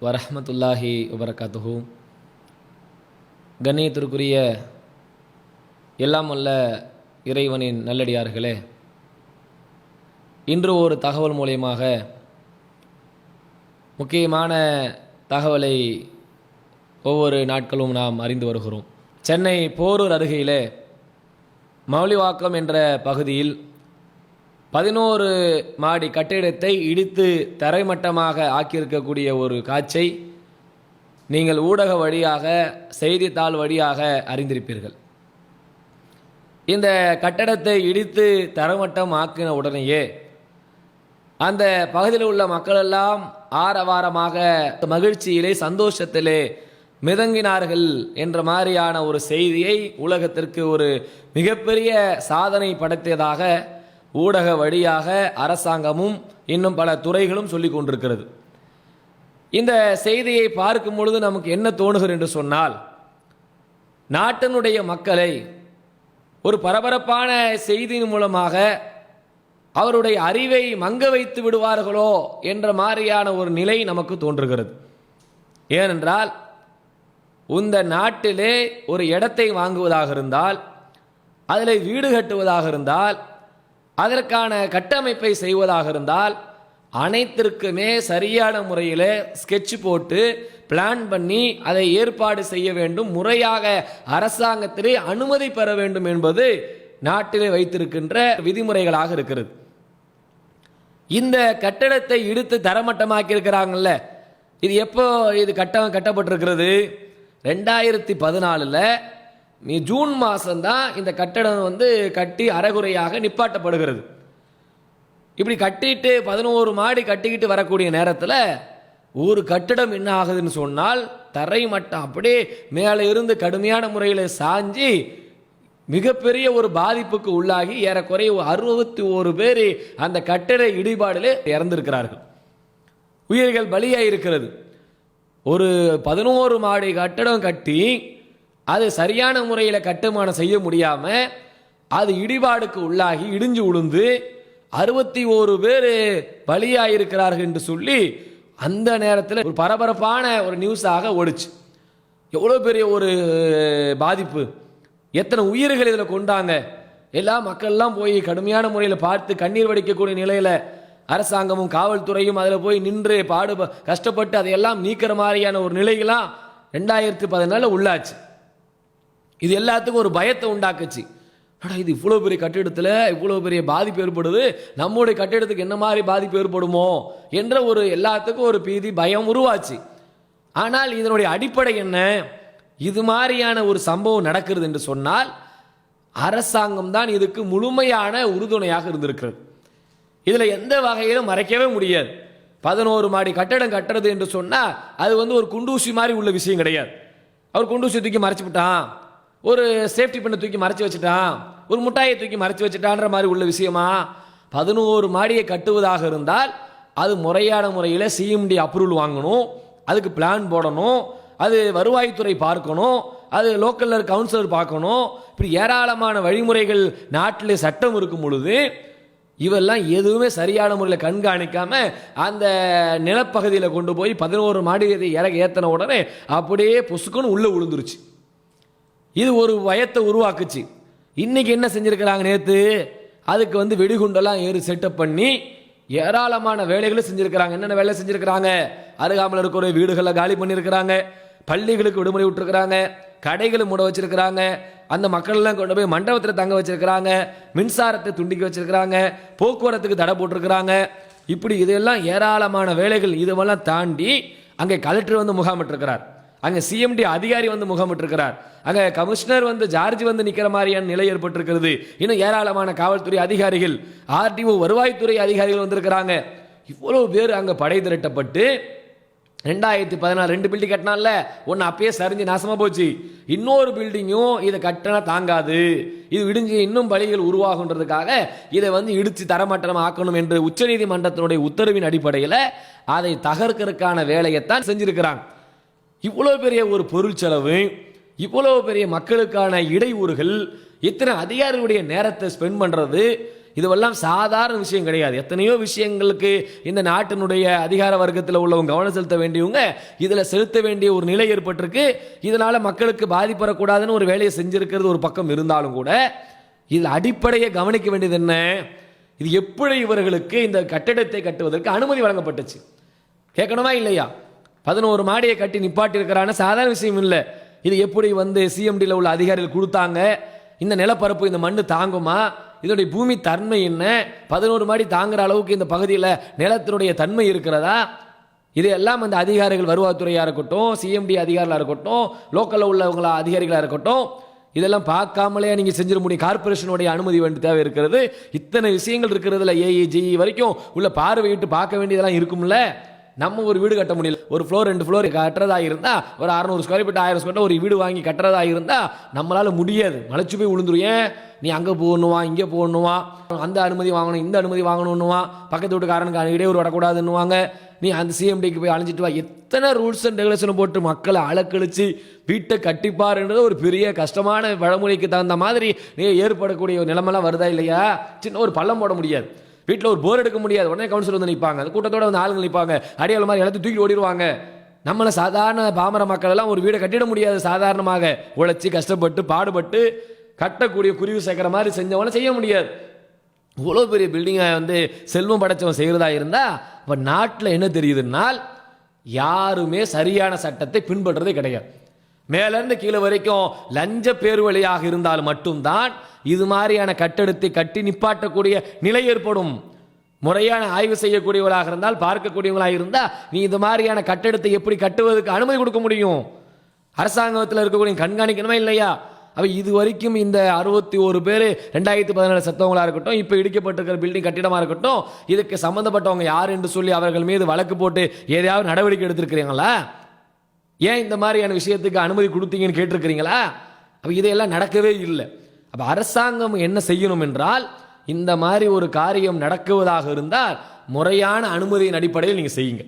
வரஹமத்துல்லாஹி வபரகாத்துஹு. கண்ணியத்திற்குரிய எல்லாம் அல்ல இறைவனின் நல்லடியார்களே இன்று ஒரு தகவல் மூலியமாக முக்கியமான தகவலை ஒவ்வொரு நாட்களும் நாம் அறிந்து வருகிறோம். சென்னை போரூர் அருகிலே மௌலிவாக்கம் என்ற பகுதியில் பதினோரு மாடி கட்டிடத்தை இடித்து தரைமட்டமாக ஆக்கியிருக்கக்கூடிய ஒரு காட்சை நீங்கள் ஊடக வழியாக செய்தித்தாள் வழியாக அறிந்திருப்பீர்கள். இந்த கட்டடத்தை இடித்து தரைமட்டம் ஆக்கின உடனேயே அந்த பகுதியில் உள்ள மக்களெல்லாம் ஆரவாரமாக மகிழ்ச்சியிலே சந்தோஷத்திலே மிதங்கினார்கள் என்ற மாதிரியான ஒரு செய்தியை உலகத்திற்கு ஒரு மிகப்பெரிய சாதனை படைத்ததாக ஊடக வழியாக அரசாங்கமும் இன்னும் பல துறைகளும் சொல்லி கொண்டிருக்கிறது. இந்த செய்தியை பார்க்கும் பொழுது நமக்கு என்ன தோணுகிறது என்று சொன்னால் நாட்டினுடைய மக்களை ஒரு பரபரப்பான செய்தியின் மூலமாக அவருடைய அறிவை மங்க வைத்து விடுவார்களோ என்ற மாதிரியான ஒரு நிலை நமக்கு தோன்றுகிறது. ஏனென்றால் இந்த நாட்டிலே ஒரு இடத்தை வாங்குவதாக இருந்தால் அதில் வீடு கட்டுவதாக இருந்தால் அதற்கான கட்டமைப்பை செய்வதாக இருந்தால் அனைத்திற்குமே சரியான முறையில் ஸ்கெட்ச் போட்டு பிளான் பண்ணி அதை ஏற்பாடு செய்ய வேண்டும். முறையாக அரசாங்கத்திலே அனுமதி பெற வேண்டும் என்பது நாட்டிலே வைத்திருக்கின்ற விதிமுறைகளாக இருக்கிறது. இந்த கட்டடத்தை இடித்து தரமட்டமாக்கி இருக்கிறாங்கல்ல இது எப்போ இது கட்டம் கட்டப்பட்டிருக்கிறது? ரெண்டாயிரத்தி பதினாலில் நீ ஜூன் மாதம்தான் இந்த கட்டடம் வந்து கட்டி அறகுறையாக நிப்பாட்டப்படுகிறது. இப்படி கட்டிட்டு பதினோரு மாடி கட்டிக்கிட்டு வரக்கூடிய நேரத்தில் ஒரு கட்டிடம் என்ன ஆகுதுன்னு சொன்னால் தரை மட்டம் அப்படியே மேலே இருந்து கடுமையான முறையில் சாஞ்சி மிகப்பெரிய ஒரு பாதிப்புக்கு உள்ளாகி ஏறக்குறைய அறுபத்தி ஒரு பேர் அந்த கட்டிட இடிபாடில் இறந்திருக்கிறார்கள். உயிர்கள் பலியாக இருக்கிறது ஒரு பதினோரு மாடி கட்டடம் கட்டி அது சரியான முறையில் கட்டுமானம் செய்ய முடியாமல் அது இடிபாடுக்கு உள்ளாகி இடிஞ்சு உளுந்து அறுபத்தி ஓரு பேர் பலியாயிருக்கிறார்கள் என்று சொல்லி அந்த நேரத்தில் ஒரு பரபரப்பான ஒரு நியூஸாக ஓடுச்சு. எவ்வளோ பெரிய ஒரு பாதிப்பு. எத்தனை உயிர்கள் இதில் கொண்டாங்க. எல்லா மக்கள்லாம் போய் கடுமையான முறையில் பார்த்து கண்ணீர் வடிக்கக்கூடிய நிலையில் அரசாங்கமும் காவல்துறையும் அதில் போய் நின்று பாடு கஷ்டப்பட்டு அதையெல்லாம் நீக்கிற மாதிரியான ஒரு நிலைகளாம் ரெண்டாயிரத்து பதினாலில் உள்ளாச்சு. இது எல்லாத்துக்கும் ஒரு பயத்தை உண்டாக்குச்சு. ஆனால் இது இவ்வளோ பெரிய கட்டிடத்தில் இவ்வளோ பெரிய பாதிப்பு ஏற்படுது? நம்முடைய கட்டிடத்துக்கு என்ன மாதிரி பாதிப்பு ஏற்படுமோ? என்ற ஒரு எல்லாத்துக்கும் ஒரு பீதி பயம் உருவாச்சு. ஆனால் இதனுடைய அடிப்படை என்ன? இது மாதிரியான ஒரு சம்பவம் நடக்கிறது என்று சொன்னால் அரசாங்கம் தான் இதுக்கு முழுமையான உறுதுணையாக இருந்திருக்கிறது. இதில் எந்த வகையிலும் மறைக்கவே முடியாது. பதினோரு மாடி கட்டடம் கட்டுறது என்று சொன்னால் அது வந்து ஒரு குண்டூசி மாதிரி உள்ள விஷயம் கிடையாது. அவர் குண்டூசி தூக்கி மறைச்சு விட்டான். ஒரு சேஃப்டி பண்ணை தூக்கி மறைச்சி வச்சுட்டான். ஒரு முட்டாயை தூக்கி மறைச்சி வச்சுட்டான்ற மாதிரி உள்ள விஷயமா? பதினோரு மாடியை கட்டுவதாக இருந்தால் அது முறையான முறையில் சிஎம்டி அப்ரூவல் வாங்கணும். அதுக்கு பிளான் போடணும். அது வருவாய்த்துறை பார்க்கணும். அது லோக்கலில் கவுன்சிலர் பார்க்கணும். இப்படி ஏராளமான வழிமுறைகள் நாட்டில் சட்டம் இருக்கும் பொழுது இவெல்லாம் எதுவுமே சரியான முறையில் கண்காணிக்காமல் அந்த நிலப்பகுதியில் கொண்டு போய் பதினோரு மாடி இறக ஏற்றின உடனே அப்படியே பொசுக்குன்னு உள்ளே விழுந்துருச்சு. இது ஒரு பயத்தை உருவாக்குச்சு. இன்னைக்கு என்ன செஞ்சுருக்கிறாங்க நேற்று அதுக்கு வந்து வெடிகுண்டெல்லாம் ஏறி செட்டப் பண்ணி ஏராளமான வேலைகளை செஞ்சுருக்கிறாங்க. என்னென்ன வேலை செஞ்சுருக்கிறாங்க? அருகாமல் இருக்கிற வீடுகளை காலி பண்ணியிருக்கிறாங்க பள்ளிகளுக்கு விடுமுறை விட்டுருக்குறாங்க. கடைகளை மூட வச்சுருக்கிறாங்க. அந்த மக்கள்லாம் கொண்டு போய் மண்டபத்தில் தங்க வச்சுருக்கிறாங்க. மின்சாரத்தை துண்டிக்க வச்சுருக்கிறாங்க. போக்குவரத்துக்கு தடை போட்டிருக்கிறாங்க. இப்படி இதெல்லாம் ஏராளமான வேலைகள் இதுவெல்லாம் தாண்டி அங்கே கலெக்டர் வந்து முகாமிட்டிருக்கிறார். அங்கே சிஎம்டி அதிகாரி வந்து முகமிட்டிருக்கிறார். அங்கே கமிஷனர் வந்து ஜார்ஜ் வந்து நிற்கிற மாதிரியான நிலை ஏற்பட்டிருக்கிறது. இன்னும் ஏராளமான காவல்துறை அதிகாரிகள் ஆர்டிஓ வருவாய்த்துறை அதிகாரிகள் வந்திருக்கிறாங்க. இவ்வளவு பேர் அங்கே படை திரட்டப்பட்டு ரெண்டாயிரத்தி பதினாலு ரெண்டு பில்டிங் கட்டினால ஒன்று அப்பயே சரிஞ்சு நாசமாக போச்சு. இன்னொரு பில்டிங்கும் இதை கட்டினா தாங்காது. இது இடிஞ்சு இன்னும் பலிகள் உருவாகுன்றதுக்காக இதை வந்து இடித்து தரமட்டனம் ஆக்கணும் என்று உச்சநீதிமன்றத்தினுடைய உத்தரவின் அடிப்படையில் அதை தகர்க்கறதுக்கான வேலையைத்தான் செஞ்சிருக்கிறாங்க. இவ்வளோ பெரிய ஒரு பொருள் செலவு இவ்வளோ பெரிய மக்களுக்கான இடையூறுகள் இத்தனை அதிகாரிகளுடைய நேரத்தை ஸ்பெண்ட் பண்ணுறது இதுவெல்லாம் சாதாரண விஷயம் கிடையாது. எத்தனையோ விஷயங்களுக்கு இந்த நாட்டினுடைய அதிகார வர்க்கத்தில் உள்ளவங்க கவனம் செலுத்த வேண்டியவங்க இதில் செலுத்த வேண்டிய ஒரு நிலை ஏற்பட்டிருக்கு. இதனால் மக்களுக்கு பாதிப்படக்கூடாதுன்னு ஒரு வேலையை செஞ்சுருக்கிறது ஒரு பக்கம் இருந்தாலும் கூட இதில் அடிப்படையை கவனிக்க வேண்டியது என்ன? இது எப்படி இவர்களுக்கு இந்த கட்டிடத்தை கட்டுவதற்கு அனுமதி வழங்கப்பட்டுச்சு? கேட்கணுமா இல்லையா? பதினோரு மாடியை கட்டி நிப்பாட்டியிருக்கிறான்னு சாதாரண விஷயம் இல்லை. இது எப்படி வந்து சிஎம்டியில் உள்ள அதிகாரிகள் கொடுத்தாங்க? இந்த நிலப்பரப்பு இந்த மண் தாங்குமா? இதனுடைய பூமி தன்மை என்ன? பதினோரு மாடி தாங்குற அளவுக்கு இந்த பகுதியில் நிலத்தினுடைய தன்மை இருக்கிறதா? இதையெல்லாம் அந்த அதிகாரிகள் வருவாய்த்துறையாக இருக்கட்டும் சிஎம்டி அதிகாரிகளாக இருக்கட்டும் லோக்கலில் உள்ளவங்களா அதிகாரிகளாக இருக்கட்டும் இதெல்லாம் பார்க்காமலே நீங்கள் செஞ்சிட முடியும். கார்பரேஷனுடைய அனுமதி வேண்டி தேவை இருக்கிறது. இத்தனை விஷயங்கள் இருக்கிறதுல ஏஇஜி வரைக்கும் உள்ள பார்வையிட்டு பார்க்க வேண்டியதெல்லாம் இருக்கும்ல? நம்ம ஒரு வீடு கட்ட முடியல. ஒரு ஃப்ளோர் ரெண்டு ஃப்ளோர் கட்டுறதா இருந்தால் ஒரு அறநூறு ஸ்கொயர் ஃபீட் ஆயிரம் ஸ்கொயர் ஒரு வீடு வாங்கி கட்டுறதா இருந்தால் நம்மளால் முடியாது. மலைச்சு போய் விழுந்துரும். ஏன்? நீ அங்கே போகணுவா இங்கே போகணுவா அந்த அனுமதி வாங்கணும் இந்த அனுமதி வாங்கணுன்னுவா பக்கத்து வீட்டுக்காரனுக்கு இடையூறு வரக்கூடாதுன்னுவாங்க. நீ அந்த சிஎம்டிக்கு போய் அழைஞ்சிட்டு வா. எத்தனை ரூல்ஸ் அண்ட் ரெகுலேஷன் போட்டு மக்களை அலக்கழிச்சு வீட்டை கட்டிப்பாருன்றது ஒரு பெரிய கஷ்டமான வழமுறைக்கு தகுந்த மாதிரி நீ ஏற்படக்கூடிய ஒரு நிலைமெல்லாம் வருதா இல்லையா? சின்ன ஒரு பள்ளம் போட முடியாது. வீட்டில் ஒரு போர் எடுக்க முடியாது. உடனே கவுன்சிலர் வந்து நிற்பாங்க அந்த கூட்டத்தோட வந்து ஆளுங்க நிற்பாங்க அடியால் மாதிரி எல்லாத்தையும் தூக்கி ஓடிடுவாங்க. நம்மளை சாதாரண பாமர மக்கள் எல்லாம் ஒரு வீடை கட்டிட முடியாது சாதாரணமாக. உழைச்சி கஷ்டப்பட்டு பாடுபட்டு கட்டக்கூடிய குருவி சேர்க்குற மாதிரி செஞ்சவனை செய்ய முடியாது. இவ்வளோ பெரிய பில்டிங்கை வந்து செல்வம் படைச்சவன் செய்கிறதா இருந்தால் இப்போ நாட்டில் என்ன தெரியுதுன்னால் யாருமே சரியான சட்டத்தை பின்பற்றுறதே கிடையாது. மேலேருந்து கீழே வரைக்கும் லஞ்ச பேர் வழியாக இருந்தால் மட்டும்தான் இது மாதிரியான கட்டடத்தை கட்டி நிப்பாட்டக்கூடிய நிலை ஏற்படும். முறையான ஆய்வு செய்யக்கூடியவர்களாக இருந்தால் பார்க்கக்கூடியவங்களாக இருந்தால் நீ இது மாதிரியான கட்டடத்தை எப்படி கட்டுவதற்கு அனுமதி கொடுக்க முடியும்? அரசாங்கத்தில் இருக்கக்கூடிய கண்காணிக்கணுமா இல்லையா? அப்ப இது வரைக்கும் இந்த அறுபத்தி ஒரு பேர் ரெண்டாயிரத்தி பதினேழு செத்தவங்களாக இருக்கட்டும் இப்போ இடிக்கப்பட்டிருக்கிற பில்டிங் கட்டிடமாக இருக்கட்டும் இதுக்கு சம்மந்தப்பட்டவங்க யார் என்று சொல்லி அவர்கள் மீது வழக்கு போட்டு ஏதாவது நடவடிக்கை எடுத்திருக்கிறீங்களா? ஏன் இந்த மாதிரியான விஷயத்துக்கு அனுமதி கொடுத்தீங்கன்னு கேட்டிருக்கிறீங்களா? அப்போ இதையெல்லாம் நடக்கவே இல்லை. அப்போ அரசாங்கம் என்ன செய்யணும் என்றால் இந்த மாதிரி ஒரு காரியம் நடக்குவதாக இருந்தால் முறையான அனுமதியின் அடிப்படையில் நீங்கள் செய்யுங்க.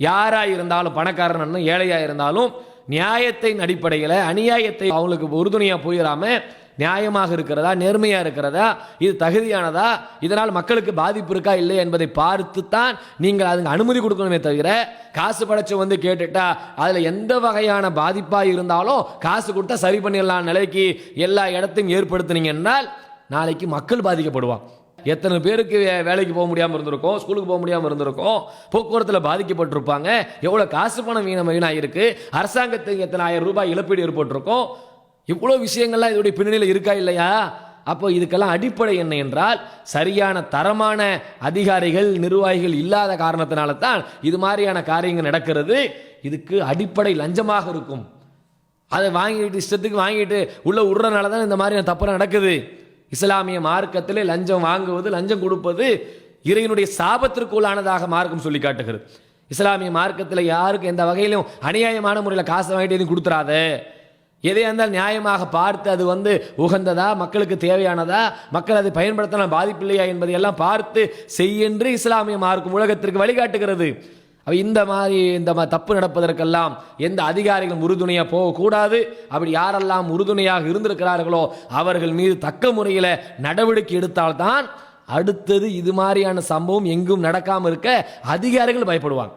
யாராக இருந்தாலும் பணக்காரன் ஏழையாக இருந்தாலும் நியாயத்தின் அடிப்படையில் அநியாயத்தை அவங்களுக்கு உறுதுணையாக போயிடாம நியாயமாக இருக்கிறதா? நேர்மையாக இருக்கிறதா? இது தகுதியானதா? இதனால் மக்களுக்கு பாதிப்பு இருக்கா? இல்லை என்பதை பார்த்து தான் நீங்கள் அதுக்கு அனுமதி கொடுக்கணுமே தவிர காசு படைச்சு வந்து கேட்டுட்டா அதில் எந்த வகையான பாதிப்பாக இருந்தாலும் காசு கொடுத்தா சரி பண்ணிடலாம் நிலைக்கு எல்லா இடத்தையும் ஏற்படுத்தினீங்கன்னால் நாளைக்கு மக்கள் பாதிக்கப்படுவான் எத்தனை பேருக்கு வே- வேலைக்கு போக முடியாமல் இருந்திருக்கும் ஸ்கூலுக்கு போக முடியாமல் இருந்திருக்கும் போக்குவரத்தில் பாதிக்கப்பட்டிருப்பாங்க எவ்வளோ காசு பணம் வீணாக வீணாக இருக்குது அரசாங்கத்துக்கு எத்தனை ஆயிரம் ரூபாய் இழப்பீடு ஏற்பட்டிருக்கும் இவ்வளோ விஷயங்கள்லாம் இதோடைய பின்னணியில் இருக்கா இல்லையா? அப்போ இதுக்கெல்லாம் அடிப்படை என்ன என்றால் சரியான தரமான அதிகாரிகள் நிர்வாகிகள் இல்லாத காரணத்தினால தான் இது மாதிரியான காரியங்கள் நடக்கிறது. இதுக்கு அடிப்படை லஞ்சமாக இருக்கும். அதை வாங்கிட்டு இஷ்டத்துக்கு வாங்கிட்டு உள்ள விடுறதுனால தான் இந்த மாதிரி தப்பு நடக்குது. இஸ்லாமிய மார்க்கத்திலே லஞ்சம் வாங்குவது லஞ்சம் கொடுப்பது இறைவனுடைய சாபத்திற்குள்ளானதாக மார்க்கம் சொல்லி காட்டுகிறது. இஸ்லாமிய மார்க்கத்தில் யாருக்கும் எந்த வகையிலும் அநியாயமான முறையில் காசை வாங்கிட்டு எதுவும் கொடுத்துறாத. எதையாக இருந்தால் நியாயமாக பார்த்து அது வந்து உகந்ததா மக்களுக்கு தேவையானதா மக்கள் அதை பயன்படுத்தலாம் பாதிப்பில்லையா என்பதை எல்லாம் பார்த்து செய்யென்று இஸ்லாமிய மார்க்கும் உலகத்திற்கு வழிகாட்டுகிறது. இந்த மாதிரி இந்த மா- தப்பு நடப்பதற்கெல்லாம் எந்த அதிகாரிகளும் உறுதுணையாக போகக்கூடாது. அப்படி யாரெல்லாம் உறுதுணையாக இருந்திருக்கிறார்களோ அவர்கள் மீது தக்க முறையில் நடவடிக்கை எடுத்தால்தான் அடுத்தது இது மாதிரியான சம்பவம் எங்கும் நடக்காமல் இருக்க அதிகாரிகள் பயப்படுவாங்க.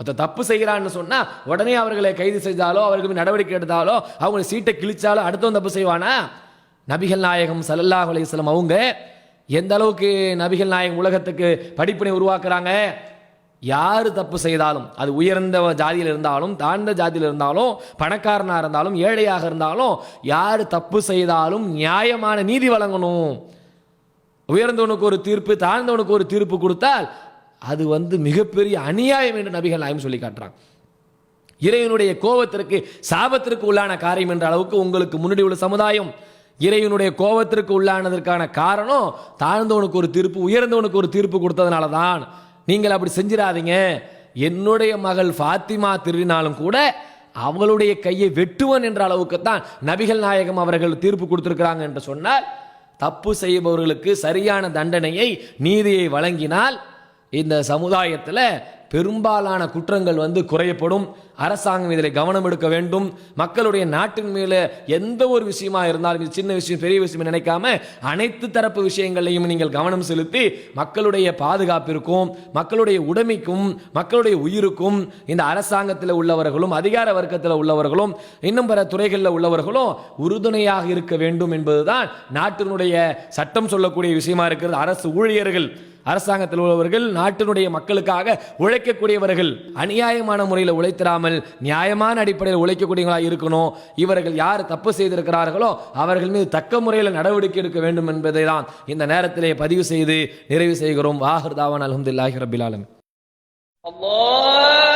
அதை தப்பு செய்கிறான்னு சொன்னால் உடனே அவர்களை கைது செய்தாலோ அவர்கள் நடவடிக்கை எடுத்தாலோ அவங்களை சீட்டை கிழிச்சாலோ அடுத்தவன் தப்பு செய்வானா? நபிகள் நாயகம் ஸல்லல்லாஹு அலையம் அவங்க எந்த அளவுக்கு நபிகள் நாயகம் உலகத்துக்கு படிப்பினை உருவாக்குறாங்க? யார் தப்பு செய்தாலும் அது உயர்ந்த ஜாதியில் இருந்தாலும் தாழ்ந்த ஜாதியில் இருந்தாலும் பணக்காரனாக இருந்தாலும் ஏழையாக இருந்தாலும் யார் தப்பு செய்தாலும் நியாயமான நீதி வழங்கணும். உயர்ந்தவனுக்கு ஒரு தீர்ப்பு தாழ்ந்தவனுக்கு ஒரு தீர்ப்பு கொடுத்தால் அது வந்து மிகப்பெரிய அநியாயம் என்று நபிகள் நாயம் சொல்லி காட்டுறாங்க. இறைவனுடைய கோபத்திற்கு சாபத்திற்கு உள்ளான காரியம் என்ற அளவுக்கு உங்களுக்கு முன்னாடி உள்ள சமுதாயம் இறைவனுடைய கோபத்திற்கு உள்ளானதற்கான காரணம் தாழ்ந்தவனுக்கு ஒரு தீர்ப்பு உயர்ந்தவனுக்கு ஒரு தீர்ப்பு கொடுத்ததுனால தான் நீங்கள் அப்படி செஞ்சிடாதீங்க. என்னுடைய மகள் ஃபாத்திமா திருவினாலும் கூட அவளுடைய கையை வெட்டுவன் என்ற அளவுக்கு தான் நபிகள் நாயகம் அவர்கள் தீர்ப்பு கொடுத்துருக்கிறாங்க என்று சொன்னால் தப்பு செய்பவர்களுக்கு சரியான தண்டனையை நீதியை வழங்கினால் இந்த சமுதாயத்தில் பெரும்பாலான குற்றங்கள் வந்து குறையப்படும். அரசாங்கம் இதில் கவனம் எடுக்க வேண்டும். மக்களுடைய நாட்டின் மேலே எந்த ஒரு விஷயமா இருந்தாலும் இது சின்ன விஷயம் பெரிய விஷயம் நினைக்காம அனைத்து தரப்பு விஷயங்களையும் நீங்கள் கவனம் செலுத்தி மக்களுடைய பாதுகாப்பிற்கும் மக்களுடைய உடைமைக்கும் மக்களுடைய உயிருக்கும் இந்த அரசாங்கத்தில் உள்ளவர்களும் அதிகார வர்க்கத்தில் உள்ளவர்களும் இன்னும் பிற துறைகளில் உள்ளவர்களும் உறுதுணையாக இருக்க வேண்டும் என்பதுதான் நாட்டினுடைய சட்டம் சொல்லக்கூடிய விஷயமா இருக்கிறது. அரசு ஊழியர்கள் அரசாங்கத்தில் உள்ளவர்கள் நாட்டினுடைய மக்களுக்காக உழைக்கக்கூடியவர்கள் அநியாயமான முறையில் உழைத்திராமல் நியாயமான அடிப்படையில் உழைக்கக்கூடியவங்களாக இருக்கணும். இவர்கள் யார் தப்பு செய்திருக்கிறார்களோ அவர்கள் மீது தக்க முறையில் நடவடிக்கை எடுக்க வேண்டும் என்பதை தான் இந்த நேரத்திலே பதிவு செய்து நிறைவு செய்கிறோம். வாஹர் தாவன் அலமதுல்லாஹி ரபிலாலும் Allah